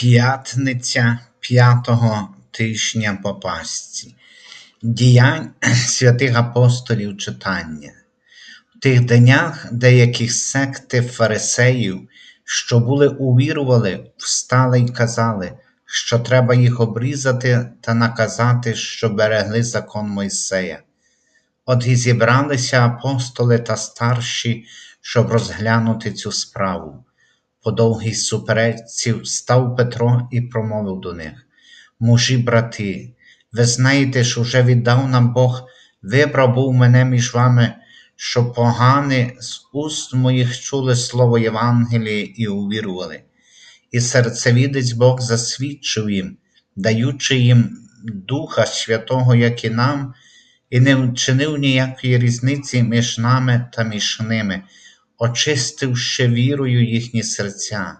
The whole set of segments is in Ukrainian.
П'ятниця п'ятого тижня по Пасці. Діянь святих апостолів читання. В тих днях деяких секти фарисеїв, що були увірували, встали й казали, що треба їх обрізати та наказати, що берегли закон Мойсея. От і зібралися апостоли та старші, щоб розглянути цю справу. По довгій суперечці встав Петро і промовив до них: Мужі, брати, ви знаєте, що вже віддавна Бог вибрав був мене між вами, що погани з уст моїх чули слово Євангелії і увірували. І серцевідець Бог засвідчив їм, даючи їм Духа Святого, як і нам, і не вчинив ніякої різниці між нами та між ними очистивши вірою їхні серця.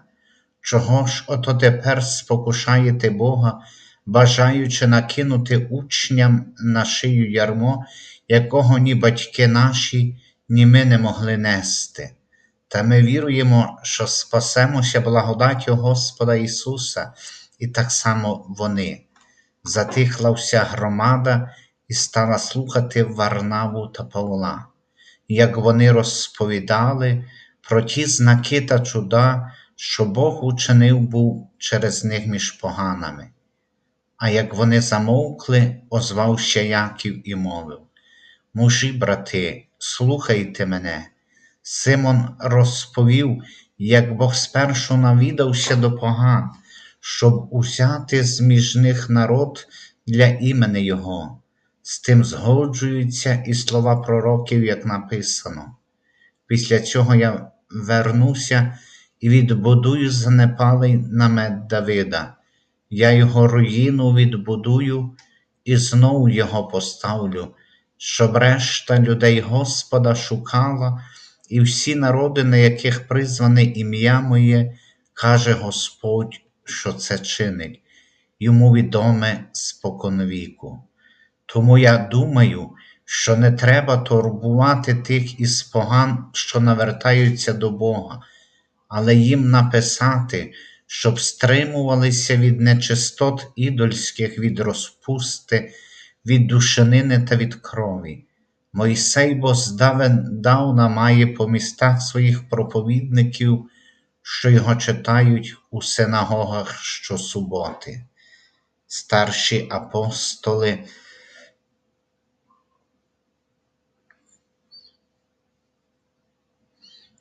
Чого ж ото тепер спокушаєте Бога, бажаючи накинути учням на шию ярмо, якого ні батьки наші, ні ми не могли нести. Та ми віруємо, що спасемося благодаттю Господа Ісуса, і так само вони. Затихла вся громада і стала слухати Варнаву та Павла як вони розповідали про ті знаки та чуда, що Бог учинив був через них між поганами. А як вони замовкли, озвався Яків і мовив: Мужі, брати, слухайте мене. Симон розповів, як Бог спершу навідався до поган, щоб узяти з між них народ для імени Його з тим згоджуються і слова пророків, як написано. Після цього я вернуся і відбудую занепалий намет Давида, я його руїну відбудую і знову його поставлю, щоб решта людей Господа шукала, і всі народи, на яких призване ім'я моє, каже Господь, що це чинить, йому відоме споконвіку. Тому я думаю, що не треба турбувати тих із поган, що навертаються до Бога, але їм написати, щоб стримувалися від нечистот ідольських, від розпусти, від душенини та від крові. Мойсей бо здавна має по містах своїх проповідників, що його читають у синагогах щосуботи. Старші апостоли.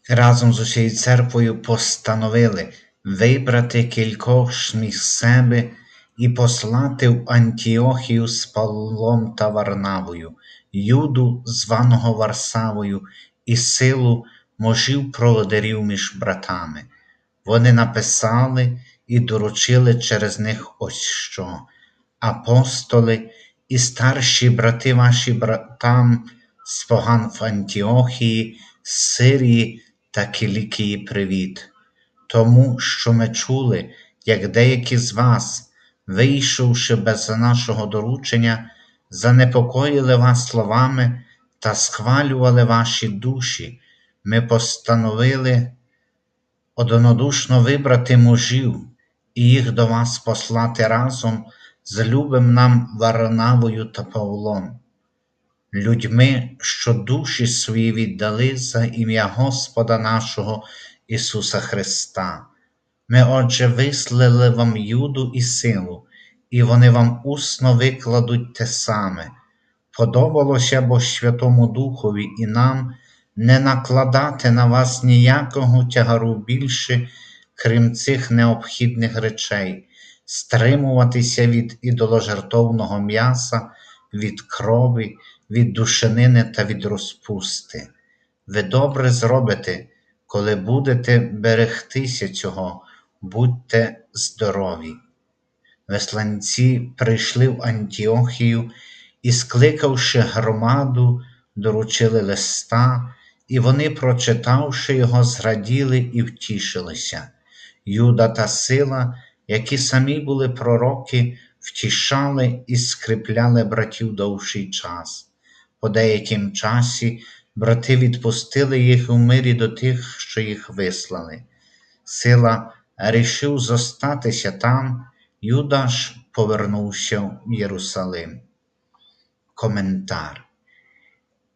Разом з усією церквою постановили вибрати кількох між себе і послати в Антіохію з Павлом та Варнавою, Юду, званого Варсавою, і силу можів проводарів між братами. Вони написали і доручили через них ось що. Апостоли і старші брати ваші братам з поган в Антіохії, Сирії та Кілікії привіт, тому що ми чули, як деякі з вас, вийшовши без нашого доручення, занепокоїли вас словами та схвалювали ваші душі, ми постановили однодушно вибрати мужів і їх до вас послати разом з любим нам Варнавою та Павлом людьми, що душі свої віддали за ім'я Господа нашого Ісуса Христа. Ми, отже, вислали вам юду і силу, і вони вам усно викладуть те саме. Подобалося бо Святому Духові і нам не накладати на вас ніякого тягару більше, крім цих необхідних речей, стримуватися від ідоложертовного м'яса, від крові, від душенини та від розпусти. Ви добре зробите, коли будете берегтися цього, будьте здорові. Весланці прийшли в Антіохію і, скликавши громаду, доручили листа, і вони, прочитавши його, зраділи і втішилися. Юда та сила, які самі були пророки, втішали і скріпляли братів довший час. По деяким часі брати відпустили їх у мирі до тих, що їх вислали. Сила рішив зостатися там, Юда ж повернувся в Єрусалим. Коментар.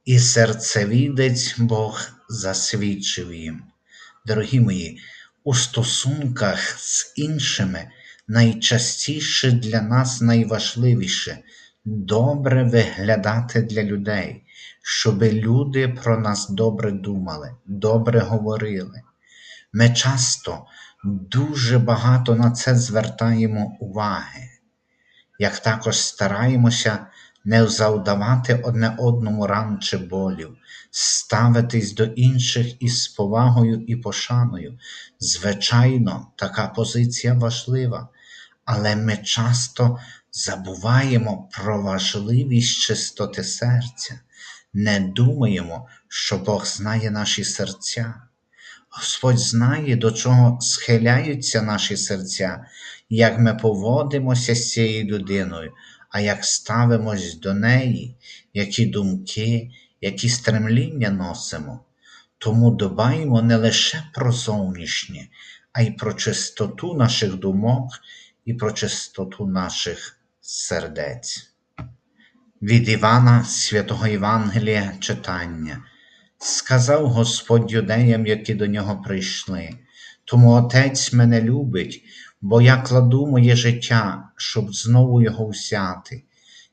І серцевідець Бог засвідчив їм. Дорогі мої, у стосунках з іншими найчастіше для нас найважливіше добре виглядати для людей, щоб люди про нас добре думали, добре говорили. Ми часто дуже багато на це звертаємо уваги, як також стараємося не завдавати одне одному ран чи болів, ставитись до інших із повагою і пошаною. Звичайно, така позиція важлива, але ми часто забуваємо про важливість чистоти серця, не думаємо, що Бог знає наші серця. Господь знає, до чого схиляються наші серця, як ми поводимося з цією людиною, а як ставимось до неї, які думки, які стремління носимо. Тому дбаємо не лише про зовнішнє, а й про чистоту наших думок і про чистоту наших сердець. Від Івана Святого Євангелія читання. Сказав Господь юдеям, які до нього прийшли, тому Отець мене любить, бо я кладу моє життя, щоб знову його взяти.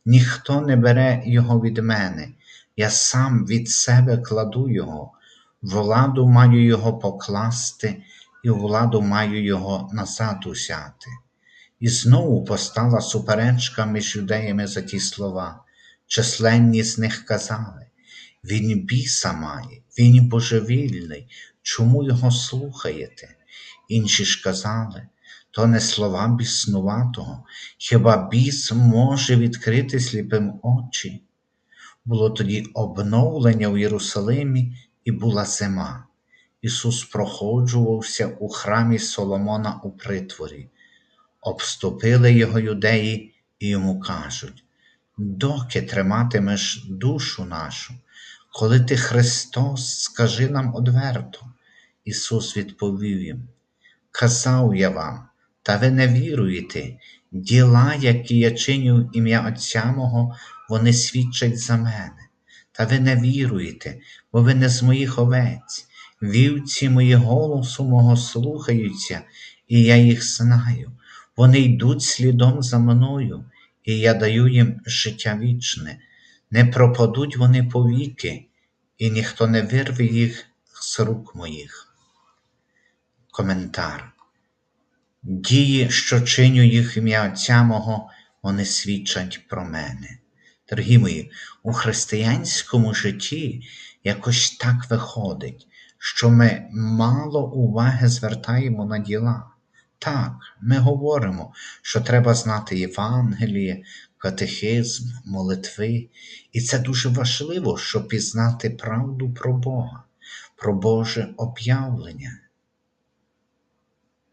Ніхто не бере його від мене, я сам від себе кладу його, владу маю його покласти, і владу маю його назад узяти. І знову постала суперечка між юдеями за ті слова. Численні з них казали він біса має, він божевільний, чому його слухаєте? Інші ж казали, то не слова біснуватого, хіба біс може відкрити сліпим очі? Було тоді обновлення в Єрусалимі і була зима. Ісус проходжувався у храмі Соломона у притворі, обступили його юдеї і йому кажуть: доки триматимеш душу нашу? Коли ти Христос, скажи нам одверто. Ісус відповів їм: Казав я вам, та ви не віруєте, діла, які я чиню ім'я Отця мого, вони свідчать за мене, та ви не віруєте, бо ви не з моїх овець. Вівці мої голосу мого слухаються, і я їх знаю. Вони йдуть слідом за мною, і я даю їм життя вічне не пропадуть вони повіки, і ніхто не вирве їх з рук моїх. Коментар. Дії, що чиню їх ім'я Отця мого, вони свідчать про мене. Дорогі мої, у християнському житті якось так виходить, що ми мало уваги звертаємо на діла. Так, ми говоримо, що треба знати Євангеліє, катехизм, молитви, і це дуже важливо, щоб пізнати правду про Бога, про Боже об'явлення.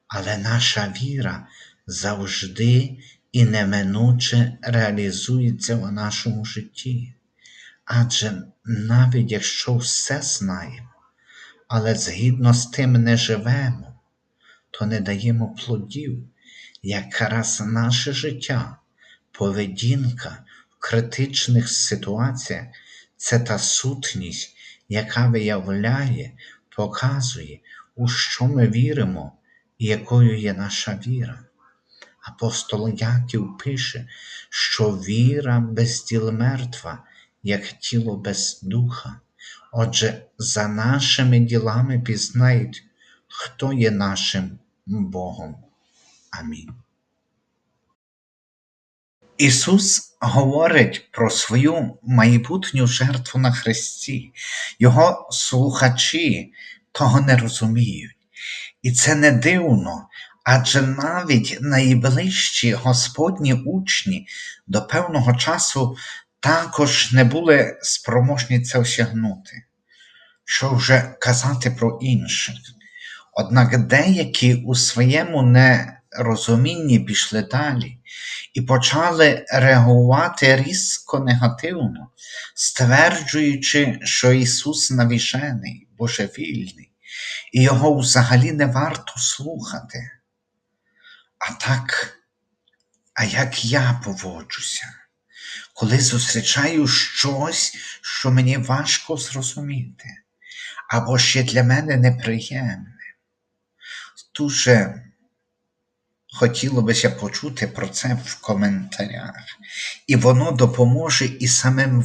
Але наша віра завжди і неминуче реалізується в нашому житті. Адже навіть якщо все знаємо, але згідно з тим не живемо, то не даємо плодів, якраз наше життя поведінка в критичних ситуаціях це та сутність, яка виявляє, показує, у що ми віримо і якою є наша віра. Апостол Яків пише, що віра без діл мертва, як тіло без духа. Отже, за нашими ділами пізнають, хто є нашим Богом. Амінь. Ісус говорить про свою майбутню жертву на Христі. Його слухачі того не розуміють. І це не дивно, адже навіть найближчі Господні учні до певного часу також не були спроможні це осягнути. Що вже казати про інших. Однак деякі у своєму нерозумінні пішли далі і почали реагувати різко негативно, стверджуючи, що Ісус навіжений, божевільний, і Його взагалі не варто слухати. А так, а як я поводжуся, коли зустрічаю щось, що мені важко зрозуміти, або ще для мене неприємне. Дуже хотіло бися почути про це в коментарях, і воно допоможе і самим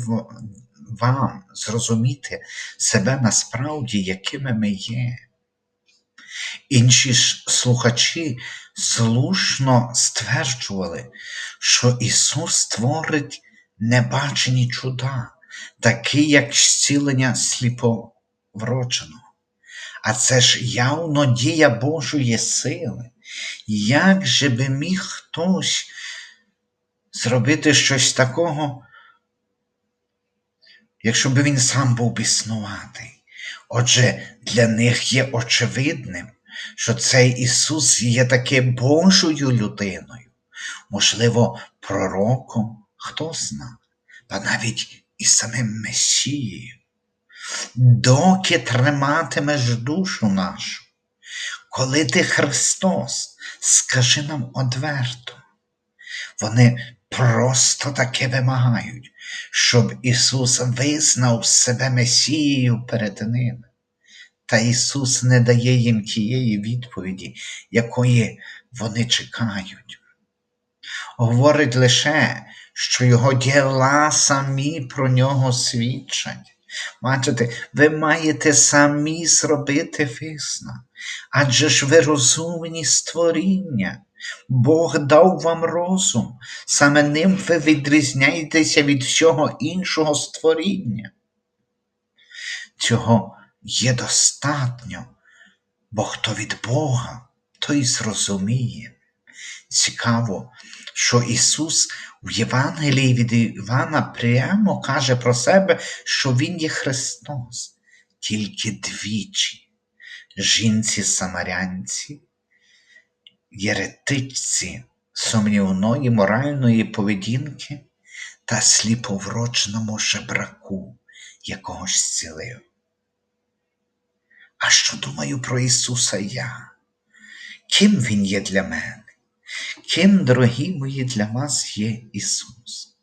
вам зрозуміти себе насправді, якими ми є. Інші ж слухачі слушно стверджували, що Ісус творить небачені чуда, такі як зцілення сліповродженого. А це ж явно дія Божої сили. Як же би міг хтось зробити щось такого, якщо б він сам був біснуватий? Отже, для них є очевидним, що цей Ісус є таки Божою людиною, можливо, пророком, хто зна, та навіть і самим Месією. Доки триматимеш душу нашу, коли ти Христос, скажи нам одверто. Вони просто таки вимагають, щоб Ісус визнав себе Месією перед ними. Та Ісус не дає їм тієї відповіді, якої вони чекають. Говорить лише, що Його діла самі про нього свідчать. Бачите, ви маєте самі зробити висновок, адже ж ви розумні створіння. Бог дав вам розум, саме ним ви відрізняєтеся від всього іншого створіння. Цього є достатньо, бо хто від Бога, той зрозуміє. Цікаво, що Ісус в Євангелії від Івана прямо каже про себе, що Він є Христос, тільки двічі. Жінці самарянці, єретичці сумнівної моральної поведінки та сліповрочному жебраку, якого ж зцілив. А що думаю про Ісуса я? Ким Він є для мене? Ким, дорогі мої, для вас є Ісус?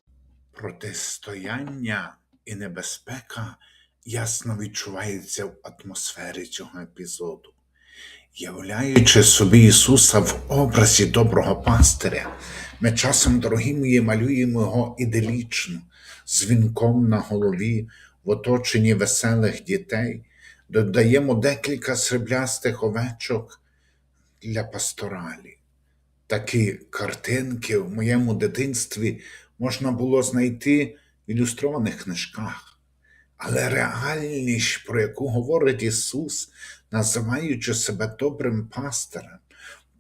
Протистояння і небезпека ясно відчувається в атмосфері цього епізоду. Являючи собі Ісуса в образі доброго пастиря, ми часом, дорогі мої, малюємо його іделічно, з вінком на голові, в оточенні веселих дітей, додаємо декілька сріблястих овечок для пасторалі. Такі картинки в моєму дитинстві можна було знайти в ілюстрованих книжках. Але реальність, про яку говорить Ісус, називаючи себе добрим пастирем,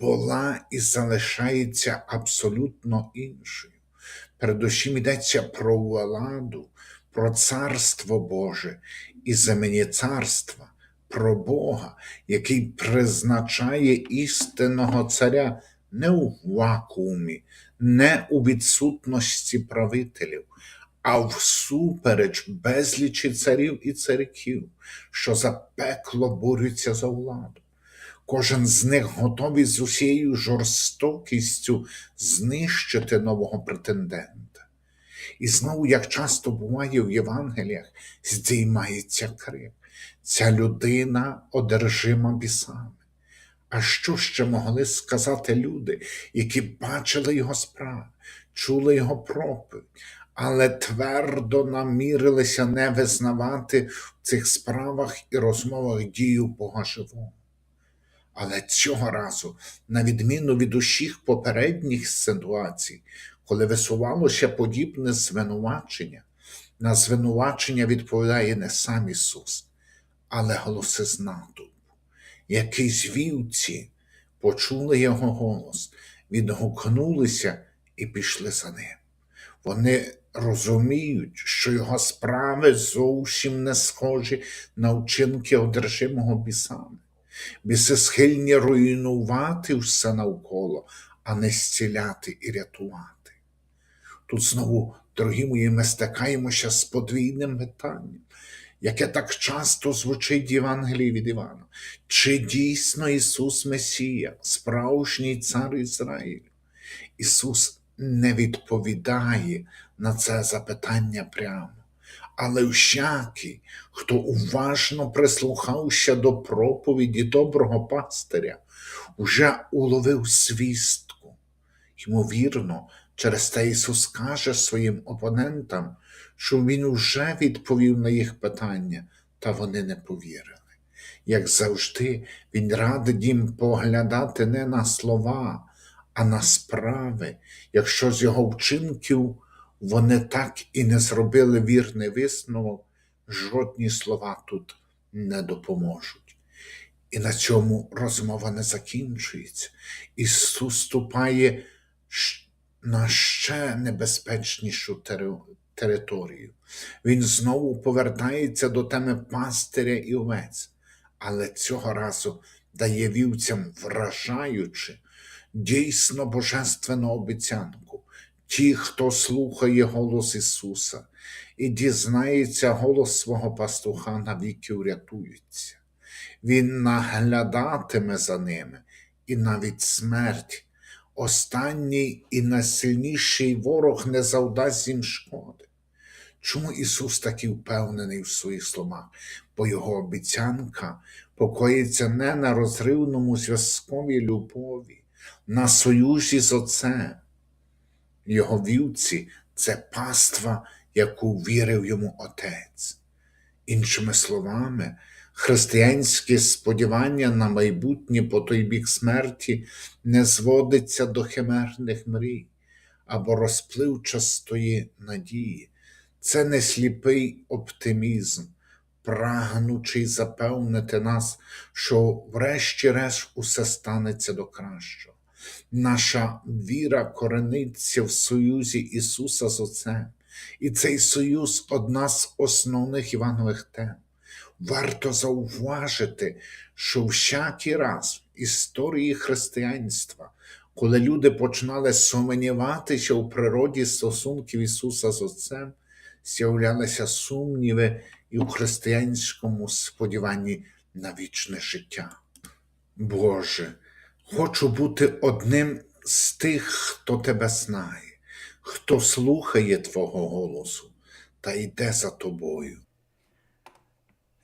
була і залишається абсолютно іншою. Передусім йдеться про владу, про царство Боже і земні царства, про Бога, який призначає істинного царя не у вакуумі, не у відсутності правителів, а всупереч безлічі царів і царьків, що за пекло борються за владу. Кожен з них готовий з усією жорстокістю знищити нового претендента. І знову, як часто буває в Євангеліях, здіймається крик. Ця людина одержима бісами. А що ще могли сказати люди, які бачили його справи, чули його проповідь, але твердо намірилися не визнавати в цих справах і розмовах дію Бога живого? Але цього разу, на відміну від усіх попередніх ситуацій, коли висувалося подібне звинувачення, на звинувачення відповідає не сам Ісус, але голоси з натовпу. Якісь вівці почули його голос, відгукнулися і пішли за ним. Вони розуміють, що його справи зовсім не схожі на вчинки одержимого бісами. Біси схильні руйнувати все навколо, а не зціляти і рятувати. Тут знову, дорогі мої, ми стикаємося з подвійним питанням. Яке так часто звучить в Євангелії від Івана. Чи дійсно Ісус Месія, справжній цар Ізраїлю? Ісус не відповідає на це запитання прямо. Але всякий, хто уважно прислухався до проповіді доброго пастиря, уже уловив свістку. Ймовірно, через те Ісус каже своїм опонентам, що Він уже відповів на їх питання, та вони не повірили. Як завжди, Він радить їм поглядати не на слова, а на справи, якщо з його вчинків вони так і не зробили вірний висновок, жодні слова тут не допоможуть. І на цьому розмова не закінчується. Ісус ступає на ще небезпечнішу тери- територію. Він знову повертається до теми пастиря і овець, але цього разу дає вівцям вражаючи, дійсно божественну обіцянку. Ті, хто слухає голос Ісуса і дізнається голос свого пастуха, навіки врятуються. Він наглядатиме за ними, і навіть смерть, останній і найсильніший ворог не завдасть їм шкоди. Чому Ісус такий впевнений в своїх словах? Бо Його обіцянка покоїться не на розривному зв'язковій любові, на союзі з Отцем. Його вівці це паства, яку вірив йому Отець. Іншими словами, християнське сподівання на майбутнє по той бік смерті не зводиться до химерних мрій або розпливчастої надії. Це не сліпий оптимізм, прагнучий запевнити нас, що врешті-решт усе станеться до кращого. Наша віра корениться в союзі Ісуса з Отцем, і цей союз одна з основних Іванових тем. Варто зауважити, що всякий раз в історії християнства, коли люди починали сумніватися у природі стосунків Ісуса з Отцем, з'являлися сумніви і у християнському сподіванні на вічне життя. Боже, хочу бути одним з тих, хто тебе знає, хто слухає Твого голосу та йде за тобою.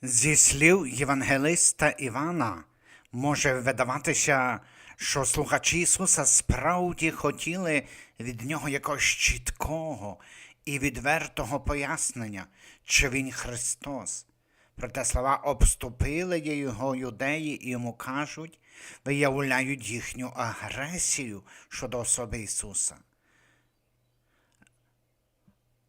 Зі слів Євангелиста Івана може видаватися, що слухачі Ісуса справді хотіли від нього якогось чіткого і відвертого пояснення, чи Він Христос. Проте слова обступили його юдеї і йому кажуть, виявляють їхню агресію щодо особи Ісуса.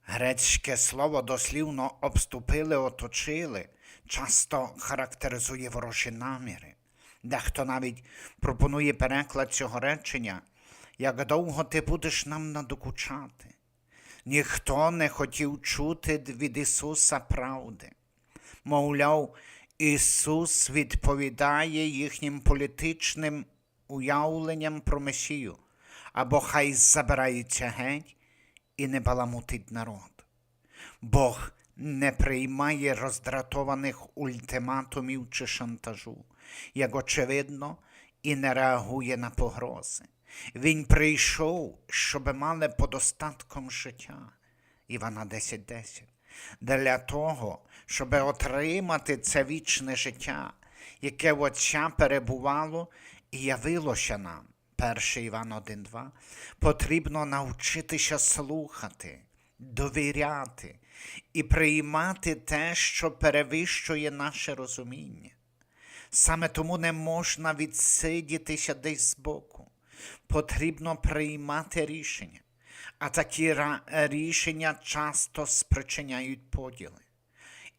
Грецьке слово дослівно обступили, оточили, часто характеризує ворожі наміри. Дехто навіть пропонує переклад цього речення, як довго ти будеш нам надокучати. Ніхто не хотів чути від Ісуса правди. Мовляв, Ісус відповідає їхнім політичним уявленням про Месію, або хай забирається геть і не баламутить народ. Бог не приймає роздратованих ультиматумів чи шантажу, як очевидно, і не реагує на погрози. Він прийшов, щоби мали подостатком життя. Івана 10.10. Для того, щоб отримати це вічне життя, яке в Отця перебувало і явилося нам. 1 Іван 1.2, потрібно навчитися слухати, довіряти і приймати те, що перевищує наше розуміння. Саме тому не можна відсидітися десь збоку. Потрібно приймати рішення, а такі рішення часто спричиняють поділи.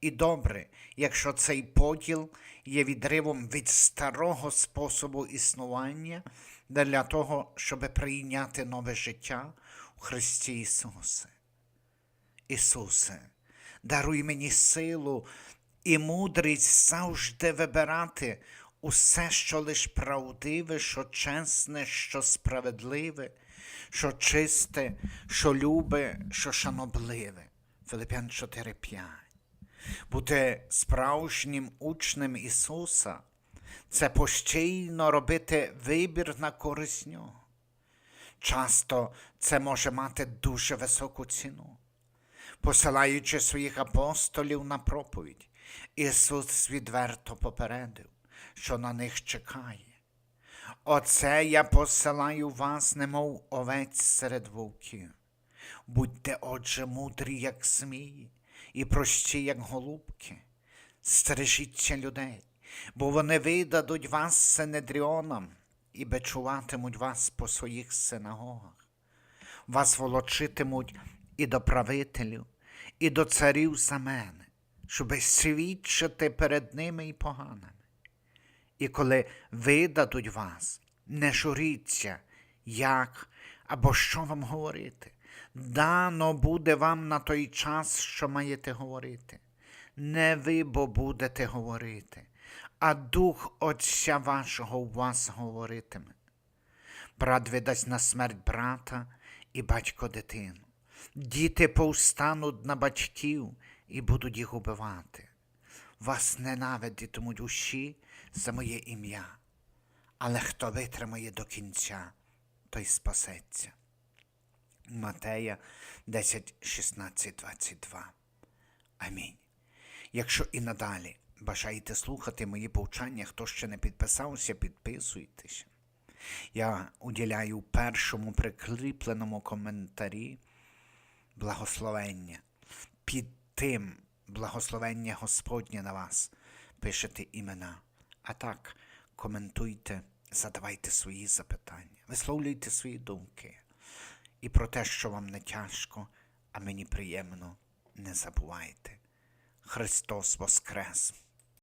І добре, якщо цей поділ є відривом від старого способу існування для того, щоб прийняти нове життя у Христі Ісусе. Ісусе, даруй мені силу і мудрість завжди вибирати усе, що лиш правдиве, що чесне, що справедливе, що чисте, що любе, що шанобливе. Филип'ян 4.5. Бути справжнім учнем Ісуса це постійно робити вибір на користь Нього. Часто це може мати дуже високу ціну. Посилаючи своїх апостолів на проповідь, Ісус відверто попередив, що на них чекає. Оце я посилаю вас, немов овець серед вовків. Будьте, отже, мудрі, як змії, і прості, як голубки. Стережіться людей, бо вони видадуть вас синедріонам і бичуватимуть вас по своїх синагогах. Вас волочитимуть і до правителів, і до царів за мене, щоби свідчити перед ними і поганими. І коли видадуть вас, не журіться, як або що вам говорити. Дано буде вам на той час, що маєте говорити. Не ви бо будете говорити, а Дух Отця вашого у вас говоритиме. Брат видасть на смерть брата і батько дитину. Діти повстануть на батьків і будуть їх убивати. Вас ненавидітимуть усі за моє ім'я, але хто витримає до кінця, той спасеться. Матея 10, 16, 22. Амінь. Якщо і надалі бажаєте слухати мої повчання, хто ще не підписався, підписуйтеся. Я уділяю першому прикріпленому коментарі благословення. Під тим благословення Господнє на вас пишете імена. А так, коментуйте, задавайте свої запитання, висловлюйте свої думки. І про те, що вам не тяжко, а мені приємно, не забувайте. Христос Воскрес!